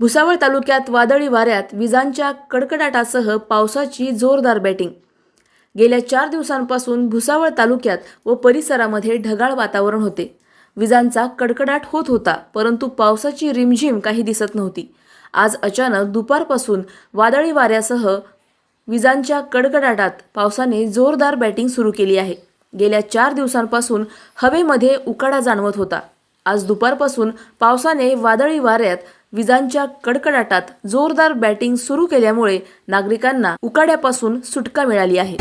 भुसावळ तालुक्यात वादळी वाऱ्यात विजांच्या कडकडाटासह पावसाची जोरदार बॅटिंग. गेल्या चार दिवसांपासून भुसावळ तालुक्यात व परिसरामध्ये ढगाळ वातावरण होते. विजांचा कडकडाट होत होता परंतु पावसाची रिमझिम काही दिसत नव्हती. आज अचानक दुपारपासून वादळी वाऱ्यासह विजांच्या कडकडाटात पावसाने जोरदार बॅटिंग सुरू केली आहे. गेल्या चार दिवसांपासून हवेमध्ये उकाडा जाणवत होता. आज दुपारपासून पावसाने वादळी वाऱ्यात विजांच्या कडकडाटात जोरदार बॅटिंग सुरू केल्यामुळे नागरिकांना उकाड्यापासून सुटका मिळाली आहे.